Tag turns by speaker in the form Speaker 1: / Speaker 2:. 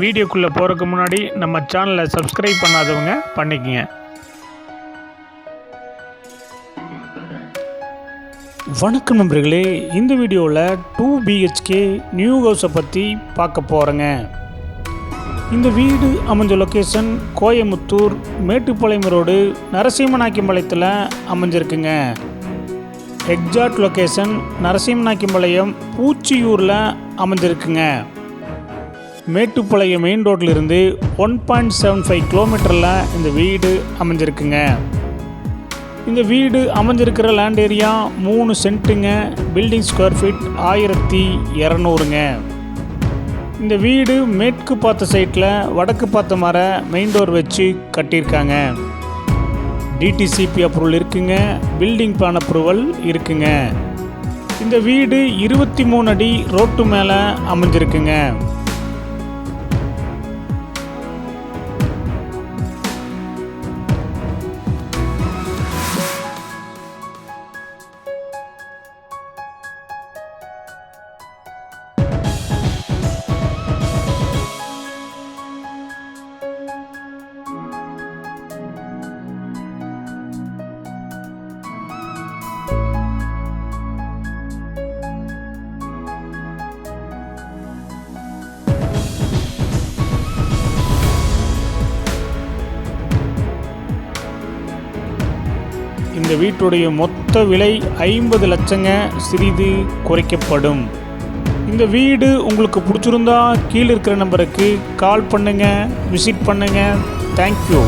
Speaker 1: வீடியோக்குள்ளே போகிறதுக்கு முன்னாடி நம்ம சேனலை சப்ஸ்கிரைப் பண்ணாதவங்க பண்ணிக்கங்க. வணக்கம் நண்பர்களே இந்த வீடியோவில் டூ பிஹெச்கே நியூ ஹவுஸை பற்றி பார்க்க போகிறேங்க இந்த வீடு அமைஞ்ச லொக்கேஷன் கோயமுத்தூர் மேட்டுப்பாளையம் ரோடு நரசிம்மநாக்கிம்பாளையத்தில் அமைஞ்சிருக்குங்க. எக்ஸாக்ட் லொக்கேஷன் நரசிம்மநாக்கிம்பாளையம் பூச்சியூரில் அமைஞ்சிருக்குங்க. மேட்டுப்பாளையம் மெயின் ரோட்டிலிருந்து இருந்து ஒன் பாயிண்ட் செவன் ஃபைவ் கிலோமீட்டரில் இந்த வீடு அமைஞ்சிருக்குங்க. இந்த வீடு அமைஞ்சிருக்கிற லேண்ட் ஏரியா மூணு சென்ட்டுங்க. பில்டிங் ஸ்கொயர் ஃபீட் ஆயிரத்தி இரநூறுங்க. இந்த வீடு மேற்கு பார்த்த சைட்டில் வடக்கு பார்த்த மர மெயின் டோர் வச்சு கட்டியிருக்காங்க. டிடிசிபி அப்ரூவல் இருக்குங்க. பில்டிங் பிளான் அப்ரூவல் இருக்குங்க. இந்த வீடு இருபத்தி மூணு அடி ரோட்டு மேலே அமைஞ்சிருக்குங்க. இந்த வீட்டுடைய மொத்த விலை ஐம்பது லட்சங்க சிறிது குறைக்கப்படும். இந்த வீடு உங்களுக்கு பிடிச்சிருந்தா கீழே இருக்கிற நம்பருக்கு கால் பண்ணுங்கள் விசிட் பண்ணுங்கள் தேங்க்யூ